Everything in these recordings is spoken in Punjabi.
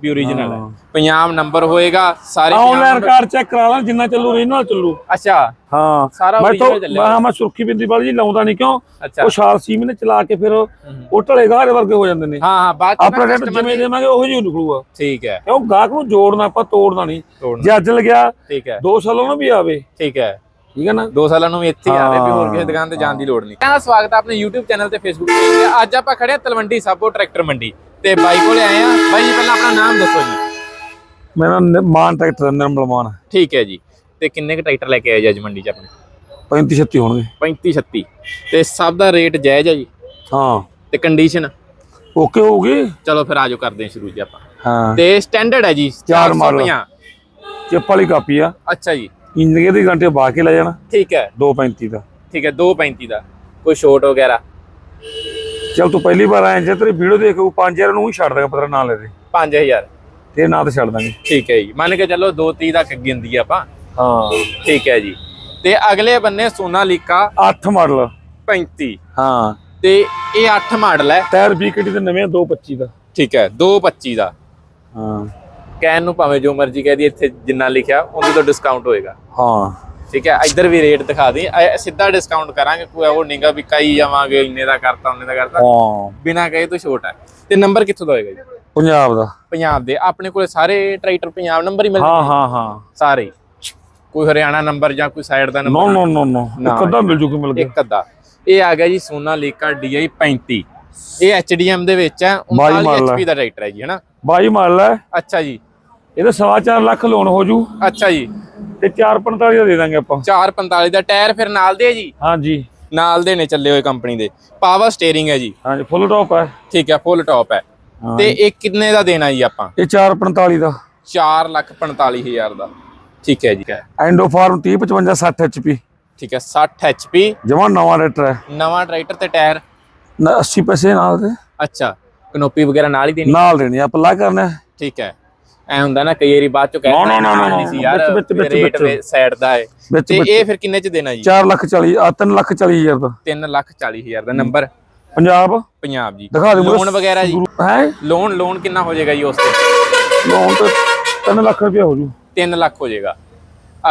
ਵੀ ਓਰੀਜਨਲ ਹੈ। ਪੰਜਾਬ ਨੰਬਰ ਹੋਏਗਾ ਸਾਰੇ ਆਨਲਾਈਨ ਕਾਰਡ ਚੈੱਕ ਕਰਾ ਲਾਂ ਜਿੰਨਾ ਚੱਲੂ ਰੀਨਲ ਚੱਲੂ। ਅੱਛਾ। ਹਾਂ। ਸਾਰਾ ਤਾਂ ਚੱਲਿਆ। ਮੈਂ ਮੈਂ ਸੁਰਖੀ ਬਿੰਦੀ ਵਾਲੀ ਜੀ ਲਾਉਂਦਾ ਨਹੀਂ ਕਿਉਂ? ਉਹ ਛਾਲ ਸੀ ਮਹੀਨੇ ਚਲਾ ਕੇ ਫਿਰ ਉਹ ਢਲੇ ਗਾਹਰੇ ਵਰਗੇ ਹੋ ਜਾਂਦੇ ਨੇ। ਹਾਂ ਹਾਂ ਬਾਅਦ ਆਪਣਾ ਰੇਟ ਜਿਵੇਂ ਦੇਵਾਂਗੇ ਉਹੀ ਜਿਹੀ ਨਿਕਲੂਗਾ। ਠੀਕ ਹੈ। ਕਿਉਂ? ਗਾਹਕ ਨੂੰ ਜੋੜਨਾ ਆਪਾਂ ਤੋੜਨਾ ਨਹੀਂ ਜੇ ਅੱਜ ਲੱਗਿਆ ਠੀਕ ਹੈ। 2 ਸਾਲਾਂ ਨੂੰ ਵੀ ਆਵੇ। ਠੀਕ ਹੈ। ਠੀਕ ਹੈ ਨਾ? ਦੋ ਸਾਲਾਂ ਨੂੰ ਵੀ ਇੱਥੇ ਹੀ ਆਵੇ ਵੀ ਹੋਰ ਕਿਸੇ। ਦੁਕਾਨ ਤੇ ਜਾਣ ਦੀ ਲੋੜ ਨਹੀਂ। ਤਾਂ ਸਵਾਗਤ ਹੈ ਆਪਣੇ YouTube ਚੈਨਲ ਤੇ Facebook ਤੇ। ਅੱਜ ਆਪਾਂ ਖੜੇ ਆ ਤਲਵੰਡੀ ਸਾਬੋ ਟਰੈਕਟਰ ਮੰਡੀ ਤੇ ਬਾਈ ਕੋਲੇ ਆਏ ਆ ਬਾਈ ਜੀ ਪਹਿਲਾਂ ਆਪਣਾ ਨਾਮ ਦੱਸੋ ਜੀ। ਮੇਰਾ ਮਾਨ ਟਰੈਕਟਰ ਨਿਰਮਲ ਮਾਨ। ਠੀਕ ਹੈ ਜੀ। ਤੇ ਕਿੰਨੇ ਕ ਟਰੈਕਟਰ ਲੈ ਕੇ ਆਏ ਜੀ ਅੱਜ ਮੰਡੀ ਚ ਆਪਣੇ? 35 36 ਹੋਣਗੇ। 35 36 ਤੇ ਸਭ ਦਾ ਰੇਟ ਜਾਇਜ਼ ਹੈ ਜੀ? ਹਾਂ। ਤੇ ਕੰਡੀਸ਼ਨ ਓਕੇ ਹੋਊਗੀ। ਚਲੋ ਫਿਰ ਆਜੋ ਕਰਦੇ ਹਾਂ ਸ਼ੁਰੂ ਜੀ ਆਪਾਂ। ਹਾਂ। ਤੇ ਸਟੈਂਡਰਡ ਹੈ ਜੀ ਚਾਰ ਮਾਡਲ। 450 ਚਿੱਪ ਵਾਲੀ ਕਾਪੀ ਆ। ਅੱਛਾ ਜੀ। ਇੰਜਨ ਦੀ ਘੰਟੇ ਬਾ ਕੇ ਲੈ ਜਾਣਾ। ਠੀਕ ਹੈ। 235 ਦਾ। ਠੀਕ ਹੈ 235 ਦਾ। ਕੋਈ ਛੋਟ ਵਗੈਰਾ? ਚਲ ਤੂੰ ਪਹਿਲੀ ਵਾਰ ਆਇਆ ਜੇ ਤੇਰੀ ਵੀਡੀਓ ਦੇਖ ਉਹ 5000 ਨੂੰ ਹੀ ਛੱਡ ਦਾਂਗਾ ਪਤਰਾ ਨਾਂ ਲੈ ਦੇ 5000 ਤੇ ਨਾਂ ਤੇ ਛੱਡ ਦਾਂਗੇ। ਠੀਕ ਹੈ ਜੀ। ਮੰਨ ਕੇ ਚੱਲੋ 230 ਤੱਕ ਗਿੰਦੀ ਆਪਾਂ। ਹਾਂ। ਠੀਕ ਹੈ ਜੀ। ਤੇ ਅਗਲੇ ਬੰਨੇ ਸੋਨਾਲੀਕਾ 8 ਮਾਡਲ। 35 ਹਾਂ। ਤੇ ਇਹ 8 ਮਾਡਲ ਹੈ। ਟਾਇਰ ਵੀਕਟੀ ਤੇ ਨਵੇਂ 225 ਦਾ ਠੀਕ ਹੈ 225 ਦਾ। ਹਾਂ। ਕਹਿਣ ਨੂੰ ਭਾਵੇਂ ਜੋ ਮਰਜ਼ੀ ਕਹਿ ਦੀ ਇੱਥੇ ਜਿੰਨਾ ਲਿਖਿਆ ਉਹਦੇ ਤੋਂ ਡਿਸਕਾਊਂਟ ਹੋਏਗਾ। ਹਾਂ। ਠੀਕ ਹੈ ਇੱਧਰ ਵੀ ਰੇਟ ਦਿਖਾ ਦੇ ਸਿੱਧਾ ਡਿਸਕਾਊਂਟ ਕਰਾਂਗੇ ਕੋਈ ਉਹ ਨਿਗਾ ਵੀ ਕਈ ਜਾਵਾਂਗੇ ਇੰਨੇ ਦਾ ਕਰਤਾ ਉਹਨੇ ਦਾ ਕਰਤਾ। ਹਾਂ। ਬਿਨਾ ਕਹੇ ਤੋਂ ਛੋਟ ਹੈ। ਤੇ ਨੰਬਰ ਕਿੱਥੋਂ ਦਾ ਹੋਏਗਾ ਜੀ? ਪੰਜਾਬ ਦਾ। ਪੰਜਾਬ ਦੇ ਆਪਣੇ ਕੋਲੇ ਸਾਰੇ ਟਰੈਕਟਰ ਪੰਜਾਬ ਨੰਬਰ ਹੀ ਮਿਲਦੇ ਹਾਂ ਹਾਂ ਹਾਂ। ਸਾਰੇ ਹੀ। ਕੋਈ ਹਰਿਆਣਾ ਨੰਬਰ ਜਾਂ ਕੋਈ ਸਾਈਡ ਦਾ ਨੋ ਨੰਬਰ ਨੋ ਨੋ ਨੋ ਨਾ। ਇੱਕ ਅੱਧਾ ਮਿਲ ਜੂਗੀ ਮਿਲ ਗਿਆ। ਇੱਕ ਅੱਧਾ। ਇਹ ਆ ਗਿਆ ਜੀ ਸੋਨਾਲੀਕਾ DI 35 ਇਹ HDM ਦੇ ਵਿੱਚ ਹੈ ਬਾਈ 39 ਮਾਡਲ ਹੈ। HP ਦਾ ਟਰੈਕਟਰ ਹੈ ਜੀ ਹੈਨਾ? 22 ਮਾਡਲ ਹੈ ਅੱਛਾ ਜੀ। ਇਹਦਾ ਸਵਾ ਚਾਰ ਲੱਖ ਲੋਨ ਹੋ ਜੂ। ਅੱਛਾ ਜੀ। ਤੇ 445 ਦਾ ਦੇ ਦਾਂਗੇ ਆਪਾਂ। 445 ਦਾ ਟਾਇਰ ਫਿਰ ਨਾਲ ਦੇ ਹੈ ਜੀ? ਹਾਂਜੀ। ਨਾਲ ਦੇ ਨੇ ਚੱਲੇ ਹੋਏ ਕੰਪਨੀ ਦੇ। ਪਾਵਰ ਸਟੀਅਰਿੰਗ ਹੈ ਜੀ। ਹਾਂਜੀ ਫੁੱਲ ਟੌਪ ਹੈ। ਠੀਕ ਹੈ ਫੁੱਲ ਟੌਪ ਹੈ। ਤੇ ਇਹ ਕਿੰਨੇ ਦਾ ਦੇਣਾ ਜੀ ਆਪਾਂ? ਇਹ 445 ਦਾ। 445000 ਦਾ। ਠੀਕ ਹੈ ਜੀ। ਐਂਡੋ ਫਾਰਮ 30 55 60 HP ਠੀਕ ਹੈ 60 HP ਜਮਾ ਨਵਾਂ ਰੇਟਰ ਹੈ। ਨਵਾਂ ਟਰੈਕਟਰ ਤੇ ਟਾਇਰ ਨਾ 80 ਪੈਸੇ ਨਾਲ ਦੇ। ਅੱਛਾ ਕਨੋਪੀ ਵਗੈਰਾ ਨਾਲ ਹੀ ਦੇਣੀ? ਨਾਲ ਦੇਣੀ ਆ ਪੱਲਾ ਕਰਨਾ। ਠੀਕ ਹੈ। ਐ ਹੁੰਦਾ ਨਾ ਕਈ ਵਾਰੀ ਬਾਅਦ ਚ ਕਹਿੰਦੇ ਨਾ, ਨਾ, ਨਾ, ਨਹੀਂ ਸੀ ਯਾਰ ਵਿੱਚ, ਵਿੱਚ, ਵਿੱਚ, ਰੇਟ। ਸਾਈਡ ਦਾ ਹੈ ਤੇ ਇਹ ਫਿਰ ਕਿੰਨੇ ਚ ਦੇਣਾ ਜੀ? 4 ਲੱਖ 40 ਆ 3 ਲੱਖ 40 ਹਜ਼ਾਰ ਦਾ। 3 ਲੱਖ 40 ਹਜ਼ਾਰ ਦਾ ਨੰਬਰ ਪੰਜਾਬ? ਪੰਜਾਬ ਜੀ। ਦਿਖਾ ਦੇ ਲੋਨ ਵਗੈਰਾ ਜੀ। ਹੈ? ਲੋਨ ਲੋਨ ਕਿੰਨਾ ਹੋ ਜਾਏਗਾ ਜੀ ਉਸ ਤੇ? ਲੋਨ ਤੇ 3 ਲੱਖ ਰੁਪਏ ਹੋ ਜੂ। 3 ਲੱਖ ਹੋ ਜਾਏਗਾ।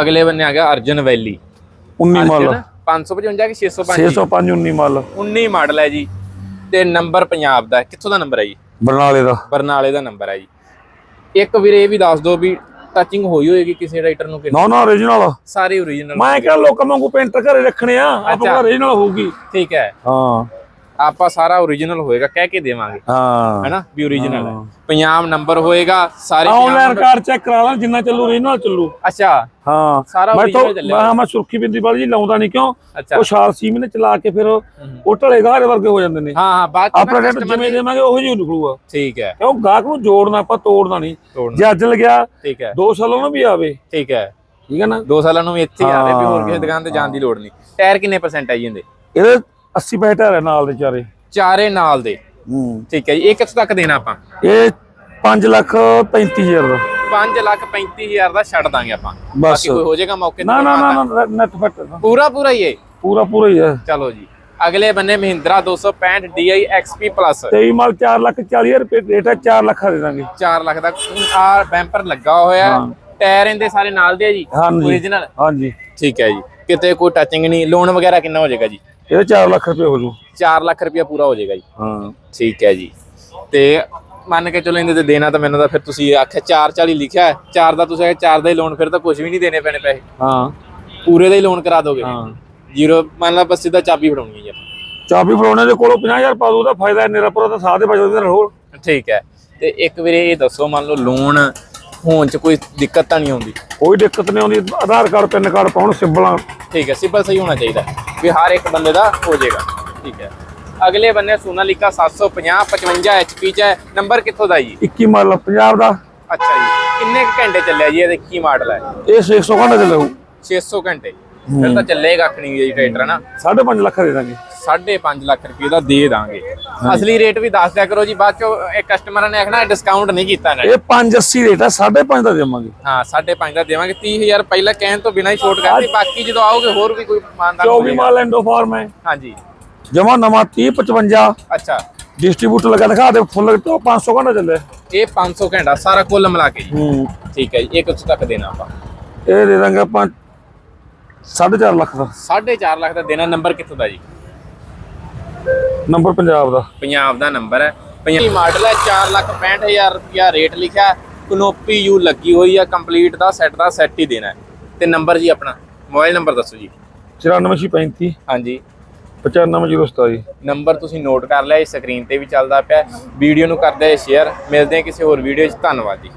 ਅਗਲੇ ਬੰਨੇ ਆ ਗਿਆ ਅਰਜਨ ਵੈਲੀ। 19 ਮਾਡਲ 555 ਕਿ 605 605 19 ਮਾਡਲ 19 ਮਾਡਲ ਹੈ ਜੀ। ਤੇ ਨੰਬਰ ਪੰਜਾਬ ਦਾ। ਕਿੱਥੋਂ ਦਾ ਨੰਬਰ ਹੈ ਜੀ? ਬਰਨਾਲੇ ਦਾ। ਬਰਨਾਲੇ ਦਾ ਨੰਬਰ ਹੈ ਜੀ। ਇੱਕ ਵੀਰੇ ਇਹ ਵੀ ਦੱਸ ਦਿਓ ਵੀ ਟੱਚਿੰਗ ਹੋਈ ਹੋਏਗੀ ਕਿਸੇ ਰਾਈਟਰ ਨੂੰ ਕਿ ਨਾ ਨਾ origignal ਸਾਰੇ ਓਰੀਜਨਲ ਮੈਂ ਕਿਹਾ ਲੋਕਾਂ ਵਾਂਗੂ ਪੇਂਟਰ ਘਰੇ ਰੱਖਣੇ ਆ। ਆਪਾਂ origignal ਹੋਊਗੀ। ਠੀਕ ਹੈ। ਹਾਂ। ਆਪਾਂ ਸਾਰਾ ਓਰੀਜਨਲ ਹੋਏਗਾ ਕਹਿ ਕੇ ਦੇਵਾਂਗੇ। ਹਾਂ। ਹੈਨਾ? ਵੀ ਓਰੀਜਨਲ ਹੈ। ਪੰਜਾਬ ਨੰਬਰ ਹੋਏਗਾ ਸਾਰੇ ਆਨਲਾਈਨ ਕਾਰਡ ਚੈੱਕ ਕਰਾ ਲਾਂ ਜਿੰਨਾ ਚੱਲੂ origignal ਚੱਲੂ। ਅੱਛਾ। ਹਾਂ। ਸਾਰਾ ਮੈਂ ਤਾਂ original ਚੱਲਿਆ। ਮੈਂ ਮੈਂ ਸੁਰਖੀ ਬਿੰਦੀ ਵਾਲੀ ਜੀ ਲਾਉਂਦਾ ਨਹੀਂ ਕਿਉਂ? ਉਹ ਛਾਲ ਸੀ ਮਹੀਨੇ ਚਲਾ ਕੇ ਫਿਰ ਉਹ ਢਲੇ ਗਾਹਰੇ ਵਰਗੇ ਹੋ ਜਾਂਦੇ ਨੇ। ਹਾਂ ਹਾਂ ਬਾਅਦ ਆਪਣਾ ਨਾ ਰੇਟ ਜਿਵੇਂ ਦੇਵਾਂਗੇ ਉਹੀ ਜਿਹੀ ਨਿਕਲੂਗਾ। ਠੀਕ ਹੈ। ਕਿਉਂ ਗਾਹਕ ਨੂੰ ਜੋੜਨਾ ਆਪਾਂ ਤੋੜਨਾ ਨਹੀਂ ਜੇ ਅੱਜ ਲੱਗਿਆ ਠੀਕ ਹੈ। 2 ਸਾਲਾਂ ਨੂੰ ਵੀ ਆਵੇ। ਠੀਕ ਹੈ। ਠੀਕ ਹੈ ਨਾ? ਦੋ ਸਾਲਾਂ ਨੂੰ ਵੀ ਇੱਥੇ ਆਵੇ ਵੀ ਹੋਰ ਕਿਸੇ। ਦੁਕਾਨ ਤੇ ਜਾਣ ਦੀ ਲੋੜ ਨਹੀਂ ਟਾਇਰ ਕਿੰਨੇ ਪਰਸੈਂਟ ਹੈ ਜੀ ਇਹਦੇ ਇਹਦੇ 80 ਪੈਸੇ ਹੈ ਨਾਲ ਦੇ ਚਾਰੇ। ਚਾਰੇ ਨਾਲ ਦੇ। ਹੂੰ। ਠੀਕ ਹੈ ਜੀ ਇਹ ਕਿੱਥੋਂ ਤੱਕ ਦੇਣਾ ਆਪਾਂ? ਇਹ 5 ਲੱਖ 35000 ਦਾ। 5 ਲੱਖ 35000 ਦਾ ਛੱਡ ਦਾਂਗੇ ਆਪਾਂ। ਬਸ। ਬਾਕੀ ਕੋਈ ਹੋ ਜਾਏਗਾ ਮੌਕੇ ਤੇ ਨਾ ਨਾ ਨਾ ਨਾ ਨੈਟ ਫਟ ਪੂਰਾ ਪੂਰਾ ਹੀ ਹੈ। ਪੂਰਾ ਪੂਰਾ ਹੀ ਹੈ। ਚਲੋ ਜੀ। ਅਗਲੇ ਬੰਨੇ ਮਹਿੰਦਰਾ 265 DI XP Plus 23 ਮਾਲ 4 ਲੱਖ 40 ਰੁਪਏ ਰੇਟ ਹੈ 4 ਲੱਖ ਦੇ ਦਾਂਗੇ। 4 ਲੱਖ ਦਾ ਆ ਬੈਂਪਰ ਲੱਗਾ ਹੋਇਆ। ਟਾਇਰ ਇਹਦੇ ਸਾਰੇ ਨਾਲ ਦੇ ਆ ਜੀ। ਓਰੀਜਨਲ ਹਾਂਜੀ। ਠੀਕ ਹੈ ਜੀ। ਕਿਤੇ ਕੋਈ ਟੱਚਿੰਗ ਨਹੀਂ। ਲੋਨ ਵਗੈਰਾ ਕਿੰਨਾ ਹੋ ਜਾਏਗਾ ਜੀ? ਇਹਦੇ 4 ਲੱਖ ਰੁਪਏ ਹੋ ਜੂ। 4 ਲੱਖ ਰੁਪਇਆ ਪੂਰਾ ਹੋ ਜਾਏਗਾ ਜੀ। ਹਾਂ। ਠੀਕ ਹੈ ਜੀ। ਤੇ ਮੰਨ ਕੇ ਚਲੋ ਇਹਦੇ ਤੇ ਦੇਣਾ ਤਾਂ ਮੈਨੂੰ ਤਾਂ ਫਿਰ ਤੁਸੀਂ ਆਖਿਆ 440 ਲਿਖਿਆ ਹੈ। 4 ਦਾ ਤੁਸੀਂ ਆਖਿਆ 4 ਦਾ ਹੀ ਲੋਨ ਫਿਰ ਤਾਂ ਕੁਝ ਵੀ ਨਹੀਂ ਦੇਣੇ ਪੈਣੇ ਪੈਸੇ। ਹਾਂ। ਪੂਰੇ ਦਾ ਹੀ ਲੋਨ ਕਰਾ ਦੋਗੇ। ਹਾਂ। ਜ਼ੀਰੋ ਮੰਨ ਲਾ ਬਸ ਸਿੱਧਾ ਚਾਬੀ ਫੜਾਉਣੀ ਹੈ ਜੀ। ਚਾਬੀ ਫੜਾਉਣੇ ਦੇ ਕੋਲੋਂ 50000 ਪਾ ਦੂ ਉਹਦਾ ਫਾਇਦਾ ਹੈ ਨੇਰਾ ਪੂਰਾ ਤਾਂ ਸਾਹ ਦੇ ਬਚਦੇ ਨਾਲ ਹੋਰ। ਠੀਕ ਹੈ। ਤੇ ਇੱਕ ਵੀਰੇ ਇਹ ਦੱਸੋ ਮੰਨ ਲਓ ਲੋਨ ਹੋਣ ਚ ਕੋਈ ਦਿੱਕਤ ਤਾਂ ਨਹੀਂ ਆਉਂਦੀ? ਕੋਈ ਦਿੱਕਤ ਨਹੀਂ ਆਉਂਦੀ। ਆਧਾਰ ਕਾਰਡ ਪੈਨ ਕਾਰਡ ਪਾਉਣ ਸਿੰਬਲਾਂ। ਠੀਕ ਹੈ ਸਿੰਪਲ ਸਹੀ ਹੋਣਾ ਚਾਹੀਦਾ। ਵੀ ਹਰ ਇੱਕ ਬੰਦੇ ਦਾ ਹੋ ਜਾਏਗਾ। ਠੀਕ ਹੈ। ਅਗਲੇ ਬੰਨੇ ਸੋਨਾਲੀਕਾ 750 55 HP ਚ ਹੈ। ਨੰਬਰ ਕਿੱਥੋਂ ਦਾ ਜੀ? 21 ਮਾਡਲ ਪੰਜਾਬ ਦਾ। ਅੱਛਾ ਜੀ। ਕਿੰਨੇ ਘੰਟੇ ਚੱਲਿਆ ਜੀ ਇਹਦੇ ਕੀ ਮਾਡਲ ਹੈ? ਇਹ 600 ਘੰਟੇ ਲਊ 600 ਘੰਟੇ ਫਿਰ ਤਾਂ ਚੱਲੇਗਾ ਅੱਖ ਨਹੀਂ ਜੀ ਟਰੈਕਟਰ ਨਾ? 5.5 ਲੱਖ ਦੇ ਦਾਂਗੇ। 5.5 ਲੱਖ ਰੁਪਏ ਦਾ ਦੇ ਦਾਂਗੇ। ਅਸਲੀ ਰੇਟ ਵੀ ਦੱਸ ਦਿਆ ਕਰੋ ਜੀ ਬਾਅਦ ਚੋਂ ਇਹ ਕਸਟਮਰਾਂ ਨੇ ਆਖਣਾ ਡਿਸਕਾਊਂਟ ਨਹੀਂ ਕੀਤਾ ਨੇ। ਇਹ 580 ਰੇਟ ਹੈ 5.5 ਦਾ ਦੇਵਾਂਗੇ। ਹਾਂ 5.5 ਦਾ ਦੇਵਾਂਗੇ। 30000 ਪਹਿਲਾਂ ਕਹਿਣ ਤੋਂ ਬਿਨਾਂ ਹੀ ਛੋਟ ਕਰਤੀ ਬਾਕੀ ਜਦੋਂ ਆਓਗੇ ਹੋਰ ਵੀ ਕੋਈ ਮਾਨਦਾਨ 24 ਮਾਲ ਐਂਡੋ ਫਾਰਮ ਹੈ। ਹਾਂਜੀ। ਜਮਾ ਨਵਾਂ 30 55 ਅੱਛਾ। ਡਿਸਟ੍ਰੀਬਿਊਟਰ ਲਗਾ ਦਿਖਾ ਦੇ ਫੁੱਲ ਤੋਂ 500 ਘੰਟਾ ਚੱਲਿਆ। ਇਹ 500 ਘੰਟਾ ਸਾਰਾ ਕੁੱਲ ਮਿਲਾ ਕੇ। ਜੀ ਹੂੰ। ਠੀਕ ਹੈ ਜੀ ਇਹ ਕਿੱਥੋਂ ਤੱਕ ਦੇਣਾ ਆਪਾਂ? ਇਹ ਦੇ ਦਾਂਗੇ ਆਪਾਂ 4.5 ਲੱਖ ਦਾ। 4.5 ਲੱਖ ਦਾ ਦੇਣਾ। ਨੰਬਰ ਕਿੱਥੋਂ ਦਾ ਜੀ? ਨੰਬਰ ਪੰਜਾਬ ਦਾ। ਪੰਜਾਬ ਦਾ ਨੰਬਰ ਹੈ। ਪੰਜਾਬੀ ਮਾਡਲ ਹੈ 4 ਲੱਖ 65000 ਰੁਪਿਆ ਰੇਟ ਲਿਖਿਆ ਕਨੋਪੀ ਯੂ ਲੱਗੀ ਹੋਈ ਹੈ ਕੰਪਲੀਟ ਦਾ ਸੈੱਟ ਦਾ ਸੈੱਟ ਹੀ ਦੇਣਾ ਤੇ ਨੰਬਰ ਜੀ ਆਪਣਾ ਮੋਬਾਈਲ ਨੰਬਰ ਦੱਸੋ ਜੀ। 9435 ਹਾਂਜੀ। 95027 ਨੰਬਰ ਤੁਸੀਂ ਨੋਟ ਕਰ ਲਿਆ ਇਹ ਸਕਰੀਨ ਤੇ ਵੀ ਚੱਲਦਾ ਪਿਆ ਵੀਡੀਓ ਨੂੰ ਕਰਦੇ ਸ਼ੇਅਰ ਮਿਲਦੇ ਹਾਂ ਕਿਸੇ ਹੋਰ ਵੀਡੀਓ 'ਚ। ਧੰਨਵਾਦ ਜੀ।